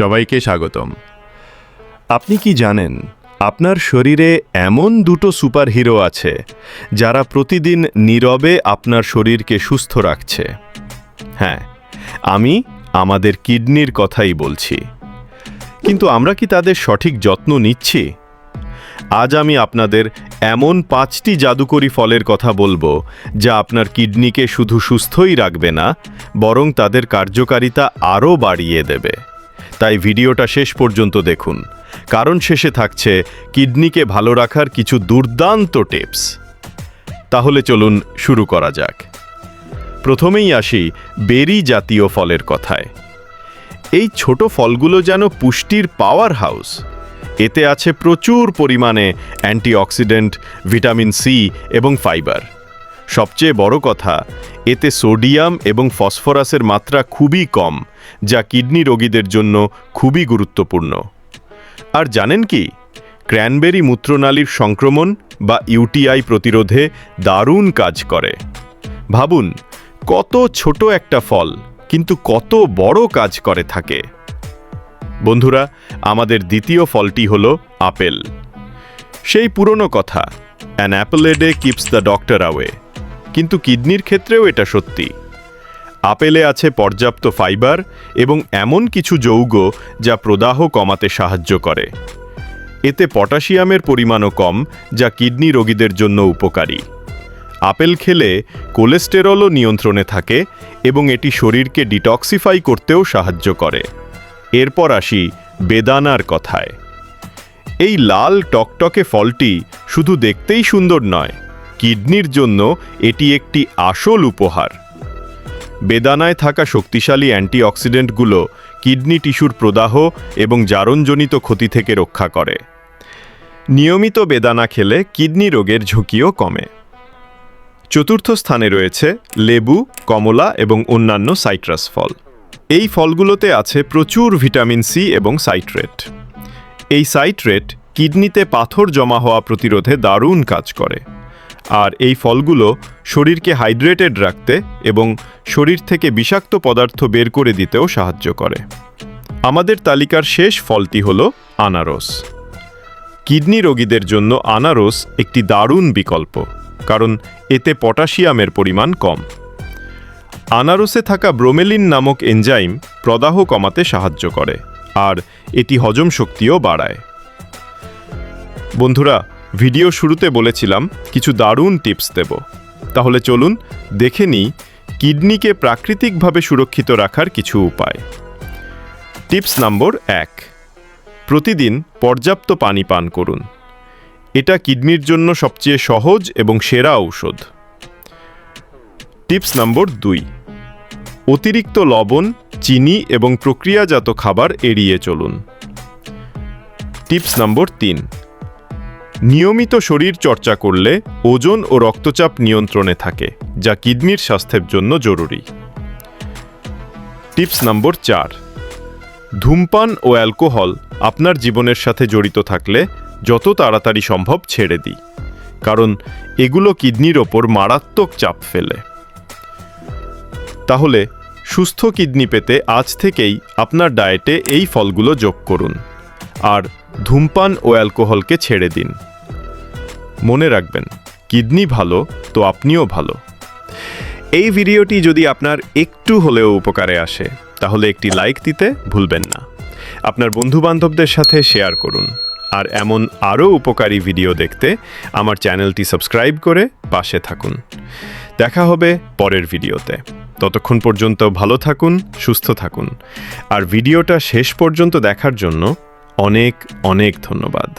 সবাইকে স্বাগতম। আপনি কি জানেন, আপনার শরীরে এমন দুটো সুপারহিরো আছে, যারা প্রতিদিন নীরবে আপনার শরীরকে সুস্থ রাখছে। হ্যাঁ আমি আমাদের কিডনির কথাই বলছি। কিন্তু আমরা কি তাদের সঠিক যত্ন নিচ্ছি? আজ আমি আপনাদের এমন পাঁচটি জাদুকরী ফলের কথা বলব, যা আপনার কিডনিকে শুধু সুস্থই রাখবে না, বরং তাদের কার্যকারিতা আরও বাড়িয়ে দেবে। তাই ভিডিওটা শেষ পর্যন্ত দেখুন। কারণ শেষে থাকছে কিডনিকে ভালো রাখার কিছু দুর্দান্ত টিপস। তাহলে চলুন শুরু করা যাক। প্রথমেই আসি বেরি জাতীয় ফলের কথায়। এই ছোট ফলগুলো যেন পুষ্টির পাওয়ার হাউস এতে আছে প্রচুর পরিমাণে অ্যান্টিঅক্সিডেন্ট, ভিটামিন সি এবং ফাইবার। সবচেয়ে বড় কথা, এতে সোডিয়াম এবং ফসফরাসের মাত্রা খুবই কম, যা কিডনি রোগীদের জন্য খুবই গুরুত্বপূর্ণ। আর জানেন কি? ক্র্যানবেরি মূত্রনালীর সংক্রমণ বা ইউটিআই প্রতিরোধে দারুণ কাজ করে। ভাবুন, কত ছোট একটা ফল, কিন্তু কত বড় কাজ করে থাকে। বন্ধুরা, আমাদের দ্বিতীয় ফলটি হল আপেল। সেই পুরনো কথা an apple a day keeps the doctor away কিন্তু কিডনির ক্ষেত্রেও এটা সত্যি। আপেলে আছে পর্যাপ্ত ফাইবার এবং এমন কিছু যৌগ যা প্রদাহ কমাতে সাহায্য করে। এতে পটাশিয়ামের পরিমাণও কম, যা কিডনি রোগীদের জন্য উপকারী। আপেল খেলে কোলেস্টেরলও নিয়ন্ত্রণে থাকে এবং এটি শরীরকে ডিটক্সিফাই করতেও সাহায্য করে। এরপর আসি বেদানার কথায়। এই লাল টকটকে ফলটি শুধু দেখতেই সুন্দর নয় কিডনির জন্য এটি একটি আসল উপহার। বেদানায় থাকা শক্তিশালী অ্যান্টিঅক্সিডেন্টগুলো কিডনি টিস্যুর প্রদাহ এবং জারণজনিত ক্ষতি থেকে রক্ষা করে। নিয়মিত বেদানা খেলে কিডনি রোগের ঝুঁকিও কমে। চতুর্থ স্থানে রয়েছে লেবু, কমলা এবং অন্যান্য সাইট্রাস ফল। এই ফলগুলোতে আছে প্রচুর ভিটামিন সি এবং সাইট্রেট। এই সাইট্রেট কিডনিতে পাথর জমা হওয়া প্রতিরোধে দারুণ কাজ করে। আর এই ফলগুলো শরীরকে হাইড্রেটেড রাখতে এবং শরীর থেকে বিষাক্ত পদার্থ বের করে দিতেও সাহায্য করে। আমাদের তালিকার শেষ ফলটি হল আনারস। কিডনি রোগীদের জন্য আনারস একটি দারুণ বিকল্প, কারণ এতে পটাশিয়ামের পরিমাণ কম। আনারসে থাকা ব্রোমেলিন নামক এনজাইম প্রদাহ কমাতে সাহায্য করে, আর এটি হজম শক্তিও বাড়ায়। বন্ধুরা ভিডিও শুরুতে বলেছিলাম, কিছু দারুণ টিপস দেব। তাহলে চলুন দেখে নিই কিডনিকে প্রাকৃতিকভাবে সুরক্ষিত রাখার কিছু উপায়। টিপস নম্বর এক, প্রতিদিন পর্যাপ্ত পানি পান করুন। এটা কিডনির জন্য সবচেয়ে সহজ এবং সেরা ঔষধ। টিপস নম্বর দুই, অতিরিক্ত লবণ, চিনি এবং প্রক্রিয়াজাত খাবার এড়িয়ে চলুন। টিপস নম্বর তিন নিয়মিত শরীর চর্চা করলে ওজন ও রক্তচাপ নিয়ন্ত্রণে থাকে, যা কিডনির স্বাস্থ্যের জন্য জরুরি। টিপস নম্বর চার, ধূমপান ও অ্যালকোহল আপনার জীবনের সাথে জড়িত থাকলে যত তাড়াতাড়ি সম্ভব ছেড়ে দিই, কারণ এগুলো কিডনির ওপর মারাত্মক চাপ ফেলে। তাহলে, সুস্থ কিডনি পেতে আজ থেকেই আপনার ডায়েটে এই ফলগুলো যোগ করুন। আর ধূমপান ও অ্যালকোহলকে ছেড়ে দিন। মনে রাখবেন, কিডনি ভালো তো আপনিও ভালো। এই ভিডিওটি যদি আপনার একটু হলেও উপকারে আসে, তাহলে একটি লাইক দিতে ভুলবেন না। আপনার বন্ধুবান্ধবদের সাথে শেয়ার করুন। আর এমন আরও উপকারী ভিডিও দেখতে আমার চ্যানেলটি সাবস্ক্রাইব করে পাশে থাকুন। দেখা হবে পরের ভিডিওতে। ততক্ষণ পর্যন্ত ভালো থাকুন, সুস্থ থাকুন। আর ভিডিওটা শেষ পর্যন্ত দেখার জন্য অনেক অনেক ধন্যবাদ।